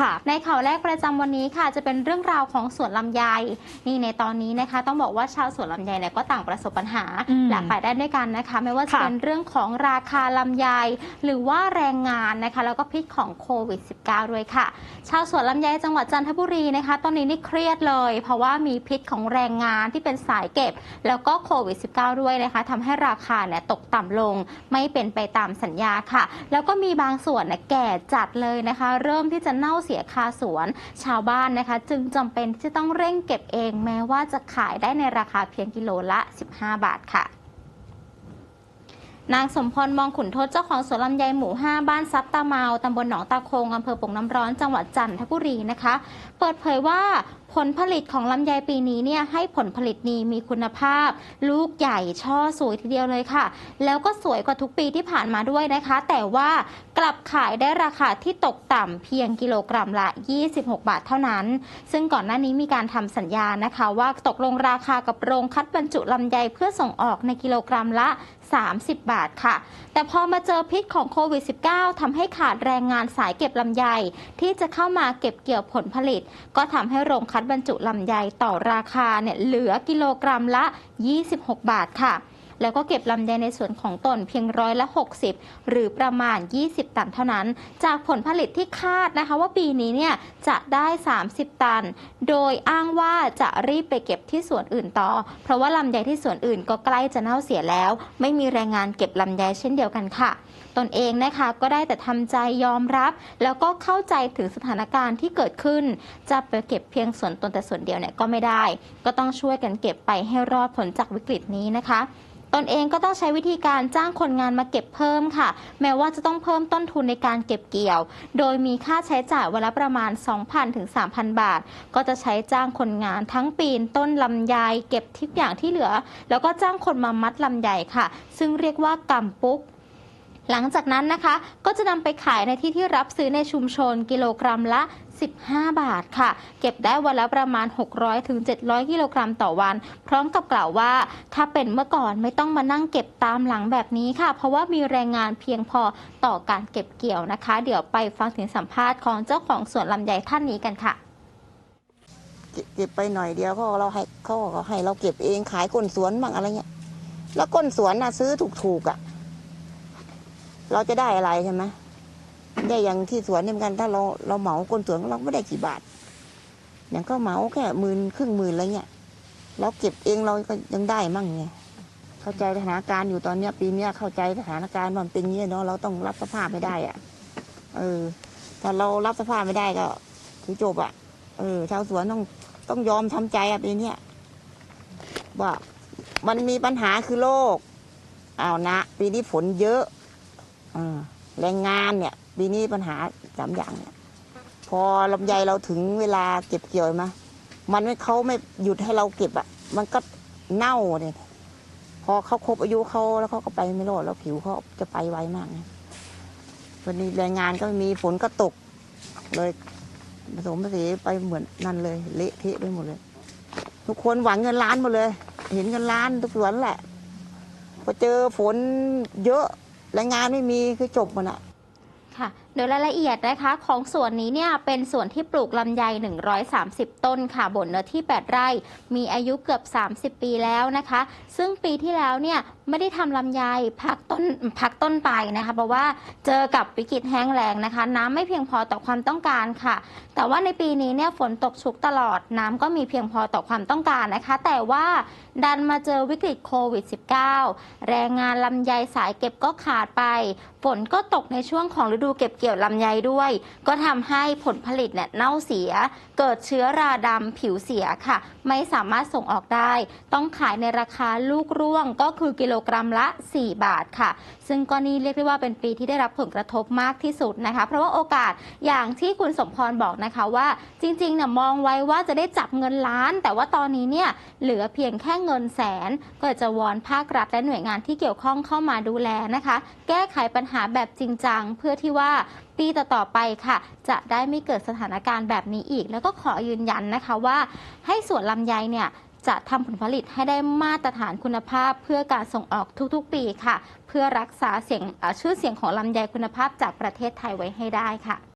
ค่ะในข่าวแรกประจำวันนี้ค่ะ จะเป็นเรื่องราวของสวนลำไยนี่ในตอนนี้นะคะ ต้องบอกว่าชาวสวนลำไยเนี่ยก็ต่างประสบปัญหาอืมหลากหลายด้านด้วยกันนะคะ ไม่ว่าจะค่ะเป็นเรื่องของราคาลำไย หรือว่าแรงงานนะคะ แล้วก็พิษของโควิด -19 ด้วยค่ะ ชาวสวนลำไยจังหวัดจันทบุรีนะคะ ตอนนี้นี่เครียดเลย เพราะว่ามีพิษของแรงงานที่เป็นสายเก็บ แล้วก็โควิด -19 ด้วยนะคะทำให้ราคาเนี่ยตกต่ำลง ไม่เป็นไปตามสัญญาค่ะ แล้วก็มีบางส่วนเนี่ยแก่จัดเลยนะคะ เริ่มที่จะเน่าเสียคาสวน ชาวบ้านนะคะ จึงจำเป็นที่จะต้องเร่งเก็บเอง แม้ว่าจะขายได้ในราคาเพียงกิโลละ 15 บาทค่ะนางสมพรมองขุนทศเจ้าของสวนลำไยหมู่ 5 บ้านซับตาเมา ตำบลหนองตาโคง อำเภอปงน้ำร้อน จังหวัดจันทบุรีนะคะ เปิดเผยว่า ลผลิตของลำไยปีนี้เนี่ยให้ผลผลิตดีมีคุณภาพ ลูกใหญ่ช่อสวยทีเดียวเลยค่ะ แล้วก็สวยกว่าทุกปีที่ผ่านมาด้วยนะคะ แต่ว่ากลับขายได้ราคาที่ตกต่ำเพียงกิโลกรัมละ 26 บาทเท่านั้น ซึ่งก่อนหน้านี้มีการทำสัญญานะคะ ว่าตกลงราคากับโรงคัดบรรจุลำไยเพื่อส่งออกในกิโลกรัมละ 30 บาทค่ะ แต่พอมาเจอพิษของโควิด -19 ทำให้ขาดแรงงานสายเก็บลำไยที่จะเข้ามาเก็บเกี่ยวผลผลิต ก็ทำให้โรงคัดบรรจุลำไยต่อราคาเนี่ยเหลือกิโลกรัมละ 26 บาทค่ะ แล้วก็เก็บลำไยในส่วนของตนเพียงร้อยละ 60 หรือประมาณ 20 ตันเท่านั้น จากผลผลิตที่คาดนะคะว่าปีนี้เนี่ยจะได้ 30 ตัน โดยอ้างว่าจะรีบไปเก็บที่สวนอื่นต่อ เพราะว่าลำไยที่สวนอื่นก็ใกล้จะเน่าเสียแล้ว ไม่มีแรงงานเก็บลำไยเช่นเดียวกันค่ะตนเองนะคะก็ได้แต่ทำใจยอมรับ แล้วก็เข้าใจถึงสถานการณ์ที่เกิดขึ้น จะไปเก็บเพียงส่วนตนแต่ส่วนเดียวเนี่ยก็ไม่ได้ ก็ต้องช่วยกันเก็บไปให้รอดผลจากวิกฤตนี้นะคะ ตนเองก็ต้องใช้วิธีการจ้างคนงานมาเก็บเพิ่มค่ะ แม้ว่าจะต้องเพิ่มต้นทุนในการเก็บเกี่ยว โดยมีค่าใช้จ่ายวันละประมาณ 2,000ถึง3,000 บาท ก็จะใช้จ้างคนงานทั้งปีนต้นลำไยเก็บทุกอย่างที่เหลือ แล้วก็จ้างคนมามัดลำไยค่ะ ซึ่งเรียกว่ากำปุ๊ก หลังจากนั้นนะคะ ก็จะนำไปขายในที่ที่รับซื้อในชุมชนกิโลกรัมละ 15 บาทค่ะ เก็บได้วันละประมาณ 600ถึง700 กิโลกรัมต่อวัน พร้อมกับกล่าวว่า ถ้าเป็นเมื่อก่อนไม่ต้องมานั่งเก็บตามหลังแบบนี้ค่ะ เพราะว่ามีแรงงานเพียงพอต่อการเก็บเกี่ยวนะคะ เดี๋ยวไปฟังเสียงสัมภาษณ์ของเจ้าของสวนลำไยท่านนี้กันค่ะเก็บไปหน่อยเดียวเขาเราให้เขาให้เราเก็บเองขายก้นสวนบ้างอะไรเงี้ย แล้วก้นสวนน่ะซื้อถูกๆอะ เราจะได้อะไรใช่ไหมได้อย่างที่สวนเนี่เหมือนกัน ถ้าเราเราเหมาก้นสวนเราไม่ได้กี่บาท อย่างก็เหมาแค่หมื่นครึ่งหมื่นอะไรเงี้ยเราเก็บเองเราก็ยังได้มั่งไงเข้าใจสถานการณ์อยู่ตอนเนี้ย ปีเนี้ยเข้าใจสถานการณ์มันเป็นอย่างงี้เนาะเราต้องรับสภาพไม่ได้อะ เออถ้าเรารับสภาพไม่ได้ก็คือจบอะ เออ ชาวสวนต้องต้องยอมทำใจอะปีเนี้ยว่ามันมีปัญหาคือโรคอ้าวนะ ปีนี้ฝนเยอะ แรงงานเนี่ยปีนี้ปัญหาสามอย่างเนี่ย พอลำไยเราถึงเวลาเก็บเกี่ยวมามันไม่เขาไม่หยุดให้เราเก็บอะมันก็เน่าเนี่ยพอเขาครบอายุเขาแล้วเขาก็ไปไม่รอดแล้วผิวเขาจะไปไวมากไงวันนี้แรงงานก็ม่มีฝนก็ตก เลยผสมผสานไปเหมือนนั่นเลย เละเทะไปหมดเลย ทุกคนหวังเงินล้านหมดเลย เห็นเงินล้านทุกสวนแหละพอเจอฝนเยอะ แรงงานไม่มีคือจบหมดอะ่ะ ดยรายละเอียดนะคะของสวนนี้เนี่ยเป็นสวนที่ปลูกลำไย 130 ต้นค่ะบนเนื้อที่ 8 ไร่ มีอายุเกือบ 30 ปีแล้วนะคะ ซึ่งปีที่แล้วเนี่ยไม่ได้ทำลำไยพักต้นพักต้นไปนะคะ เพราะว่าเจอกับวิกฤตแห้งแล้งนะคะ น้ำไม่เพียงพอต่อความต้องการค่ะ แต่ว่าในปีนี้เนี่ยฝนตกชุกตลอดน้ำก็มีเพียงพอต่อความต้องการนะคะ แต่ว่าดันมาเจอวิกฤตโควิด -19 แรงงานลำไยสายเก็บก็ขาดไป ฝนก็ตกในช่วงของฤดูเก็บเกี่ยวลำไยด้วย ก็ทำให้ผลผลิตเนี่ยเน่าเสีย เกิดเชื้อราดำผิวเสียค่ะ ไม่สามารถส่งออกได้ ต้องขายในราคาลูกร่วงก็คือกิโลกรัมละ 4 บาทค่ะ ซึ่งก็นี่เรียกได้ว่าเป็นปีที่ได้รับผลกระทบมากที่สุดนะคะ เพราะว่าโอกาสอย่างที่คุณสมพรบอกนะคะว่าจริงๆเนี่ยมองไว้ว่าจะได้จับเงินล้าน แต่ว่าตอนนี้เนี่ยเหลือเพียงแค่เงินแสน ก็จะวอนภาครัฐและหน่วยงานที่เกี่ยวข้องเข้ามาดูแลนะคะ แก้ไขปัญหาแบบจริงจังเพื่อที่ว่าปีต่อๆไปค่ะ จะได้ไม่เกิดสถานการณ์แบบนี้อีก แล้วก็ขอยืนยันนะคะว่า ให้สวนลำไยเนี่ยจะทำผลผลิตให้ได้มาตรฐานคุณภาพเพื่อการส่งออกทุกๆ ปีค่ะ เพื่อรักษาเสียงชื่อเสียงของลำไยคุณภาพจากประเทศไทยไว้ให้ได้ค่ะ